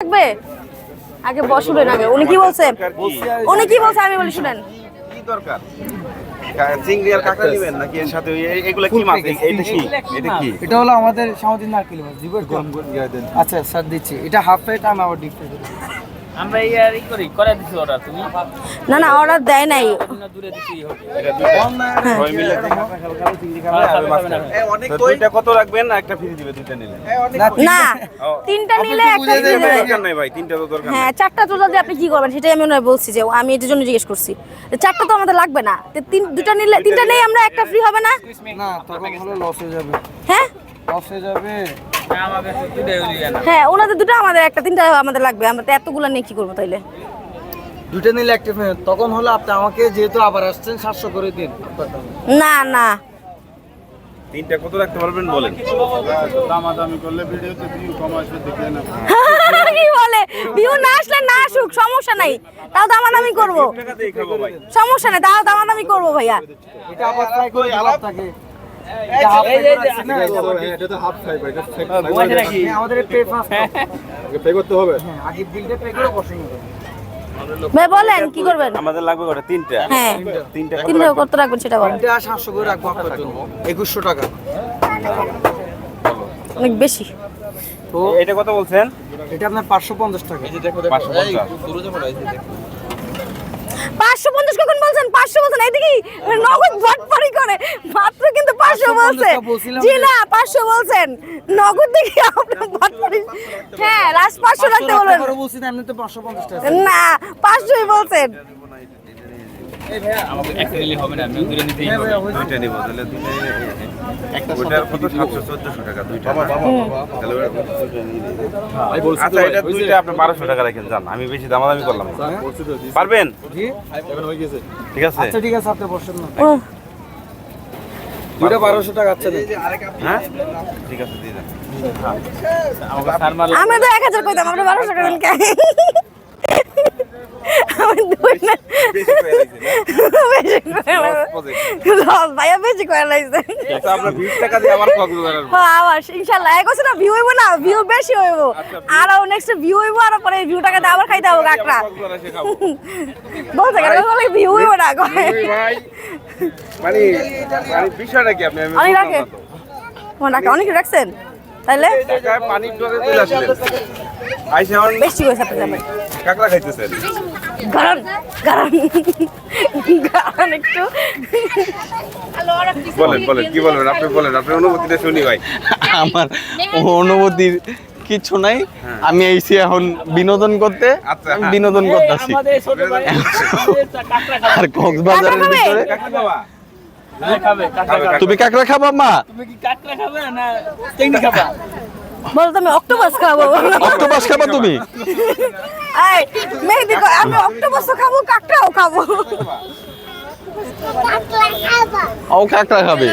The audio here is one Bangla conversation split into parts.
থাকবে? আগে আগে। উনি কি বলছে? উনি কি বলছে আমি বলি শুনেন। কি দরকার? চিংড়ি আর কাঁকড়া নিবেন নাকি এর সাথে ওই- কি মাছ? এটা কি? এটা কি? এটা হলো আমাদের সামুদ্রিক নারকেল মাছ দিবস গরম আচ্ছা স্যার দিচ্ছি। এটা হাফ প্লেট আমি আবার ডিপ আমরা ইয়ার ই করি করে দিছি অর্ডার তুমি? না না অর্ডার দেয় নাই। না দূরে দিছি এটা দুইটা সবাই মিলে যে কাঁকড়া খাবে, খাবে, চিংড়ি খাবে, আর ওই মাছ খাবে। তো দুইটা কত রাখবেন একটা ফ্রি দিবে দুইটা নিলে? না তিনটা নিলে একটা বুঝে free দরকার নাই ভাই তিনটা তো দরকার হ্যাঁ নাই। চারটা তো যদি আপনি কি করবেন সেটাই আমি ওনার বলছি যে আমি এটার জন্য জিজ্ঞেস করছি। চারটা তো আমাদের লাগবে না। তিন দুটা নিলে তিনটা নেই আমরা একটা ফ্রি হবে না? না তখন হলো লস হয়ে যাবে। হ্যাঁ? লস হয়ে যাবে। হ্যাঁ ওনাদের দুটো আমাদের একটা তিনটা আমাদের লাগবে। আমরা তো এতগুলো নিয়ে কি করব তাইলে? দুটো নিলে একটা তখন হলো আপনি আমাকে যেহেতু আবার আসছেন সাতশো করে দিন। না না। তিনটা কত রাখতে পারবেন বলেন? কি বলে? ভিউ না আসলে না আসুক সমস্যা নাই। তাও দামাদামি করব। সমস্যা নাই তাও দামাদামি করব ভাইয়া। এটা আবার ট্রাই করে আলাপ থাকে। হ্যাঁ, আমাদের পে ফার্স্ট পে করতে হবে আগে বিলটা পে করে বসেন ভাই বলেন কি করবেন? আমাদের লাগবে কটা? তিনটা। তিনটা তিনটা কত রাখবেন সেটা বলেন। তিনটা সাতশো করে রাখব আপনার জন্য। একুশশো টাকা। অনেক বেশি। তো এটা কত বলছেন? এটা আপনার পাঁচশো পঞ্চাশ টাকা। পাঁচশো পঞ্চাশ। পাঁচশো পঞ্চাশ কখন বলছেন? পাঁচশো বলছেন? এইদিকে নগদ ভটপারি করে। মাত্র পাঁচশো বলছে। জি না পাঁচশো বলছেন। নগদ দেখি আপনার ভটপারি হ্যাঁ লাস্ট পাঁচশো রাখতে বলছি না পাঁচশোই বলছেন। আমি হ্যাঁ। আচ্ছা এটা দুইটা আপনি বারোশো টাকা রাখেন যান। আমি বেশি দামাদামি করলাম পারবেন? ঠিক আছে? আচ্ছা ঠিক আছে আপনি বসেন না বারোশো টাকা আচ্ছা হ্যাঁ? ঠিক আছে দিয়ে দেন। আমাকে আমি তো এক হাজার কইতাম আপনি বারোশো টাকা দেন কেন? আমি দুই না বেশি করে রাখছি না? বেশি করে লস ভাইয়া বেশি করে লাগছে। আচ্ছা, আপনার বিশ টাকা দিয়ে আবার কক্সবাজার আসব। হ্যাঁ আবার ইনশাল্লাহ। এক বছর না ভিউ হইব না ভিউ বেশি হইব। আর নেক্সট ভিউ হইব আর পরে ভিউ টাকা আবার খাইতে হবে কাকড়া। বলতে গেলে ভিউ হইব না মানে মানে বিষয়টা কি আপনি? আমি অনেক রাখে। রাখে অনেক রাখছেন? পানির ডোরে চলে আসলেন। আইসে এখন বেশি যাবেন। কাঁকড়া খাইতেছেন। কারণ একটু। বলেন বলেন কি বলবেন? আপনি বলেন আপনার অনুভূতিটা শুনি ভাই। আমার অনুভূতির কিছু নাই। আমি এইছি এখন বিনোদন করতে। আচ্ছা, হ্যাঁ। বিনোদন করতেছি আর কক্সবাজারের ভিতরে হ্যাঁ, তুমি কাঁকড়া খাবা মা? তুমি কি কাকড়া খাবে না চিংড়ি খাবা? বলো তুমি অক্টোপাস খাব। অক্টোপাস খাবা তুমি? এই মেহেদি কয়, আমি অক্টোপাস খাব কাকড়াও খাব। ও কাঁকড়া খাবে।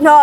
No.